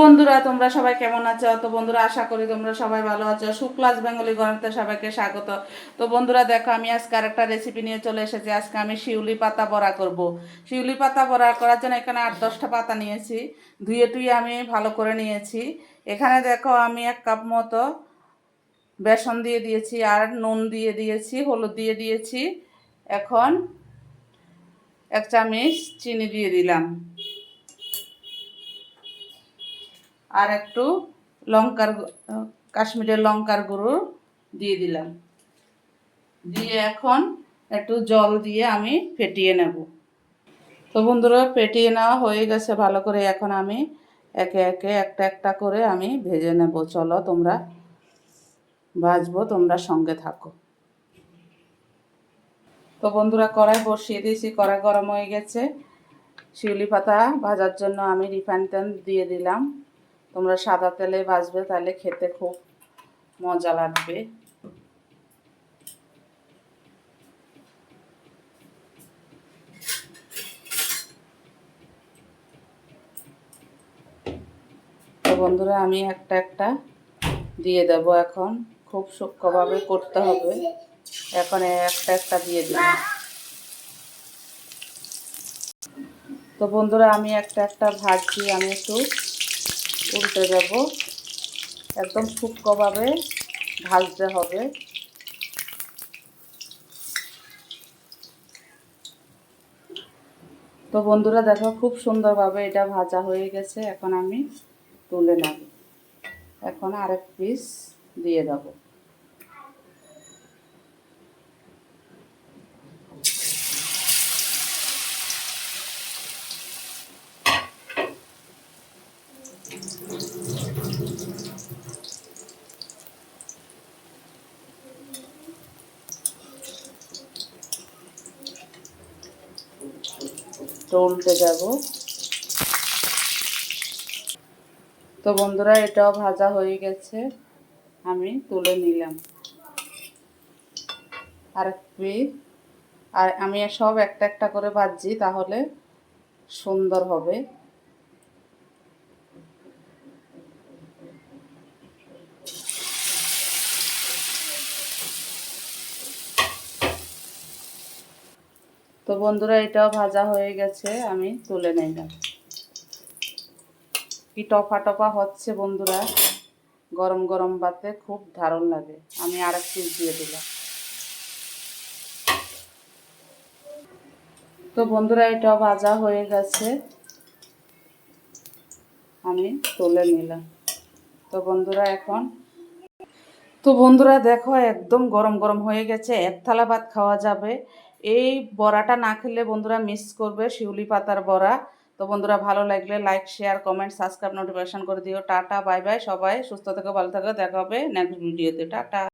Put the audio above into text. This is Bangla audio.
বন্ধুরা, তোমরা সবাই কেমন আছো? তো বন্ধুরা, আশা করি তোমরা সবাই ভালো আছো। সুক্লাস বেঙ্গলি গণিতে সবাইকে স্বাগত। তো বন্ধুরা, দেখো, আমি আজকে আরেকটা রেসিপি নিয়ে চলে এসেছি। আজকে আমি শিউলি পাতা বড়া করব। শিউলি পাতা বড়া করার জন্য এখানে আট, দশটা পাতা নিয়েছি। ধুয়ে টুয়ে আমি ভালো করে নিয়েছি। এখানে দেখো, আমি এক কাপ মতো বেসন দিয়ে দিয়েছি আর নুন দিয়ে দিয়েছি, হলুদ দিয়ে দিয়েছি। এখন এক চামচ চিনি দিয়ে দিলাম। আর একটু লঙ্কার কাশ্মীরের লঙ্কার গুঁড়ো দিয়ে দিলাম। দিয়ে এখন একটু জল দিয়ে আমি ফেটিয়ে নেব। তো বন্ধুরা, ফেটিয়ে নেওয়া হয়ে গেছে। ভালো করে এখন আমি একে একে একটা একটা করে আমি ভেজে নেব। চলো তোমরা ভাজবো, তোমরা সঙ্গে থাকো। তো বন্ধুরা, কড়াই বসিয়ে দিয়েছি। কড়াই গরম হয়ে গেছে। শিউলি পাতা ভাজার জন্য আমি রিফাইন তেল দিয়ে দিলাম। তোমরা সাদা তেলে ভাজবে তাহলে খেতে খুব মজা লাগবে। তো বন্ধুরা আমি একটা একটা দিয়ে দেব এখন। খুব সূক্ষ্মভাবে করতে হবে। এখন একটা একটা দিয়ে দিলাম তো বন্ধুরা আমি একটা একটা ভাজছি আমি একটু উল্টে যাব একদম সূক্ষ্মভাবে ভাজতে হবে। তো বন্ধুরা, দেখো খুব সুন্দরভাবে এটা ভাজা হয়ে গেছে। এখন আমি তুলে নেব। এখন আরেক পিস দিয়ে দেব। তো উল্টে যাব। তো বন্ধুরা, এটাও ভাজা হয়ে গেছে। আমি তুলে নিলাম। আর আর আমি সব একটা একটা করে ভাজছি, তাহলে সুন্দর হবে। তো বন্ধুরা, এটাও ভাজা হয়ে গেছে, আমি তুলে নিলাম। কি টপা টপা হচ্ছে বন্ধুরা, গরম গরম ভাতে খুব দারুণ লাগে। আমি আর এক পিস দিয়ে দিলাম। তো বন্ধুরা, এটাও ভাজা হয়ে গেছে, আমি তুলে নিলাম। তো বন্ধুরা, এখন তো বন্ধুরা, দেখো, একদম গরম গরম হয়ে গেছে, এক থালা ভাত খাওয়া যাবে। এই বড়াটা না খেলে বন্ধুরা মিস করবে শিউলি পাতার বড়া। তো বন্ধুরা ভালো লাগলে like share comment subscribe notification করে দিও। টাটা বাই বাই সবাই সুস্থ থেকো, ভালো থেকো। দেখা হবে নেক্সট ভিডিওতে টাটা।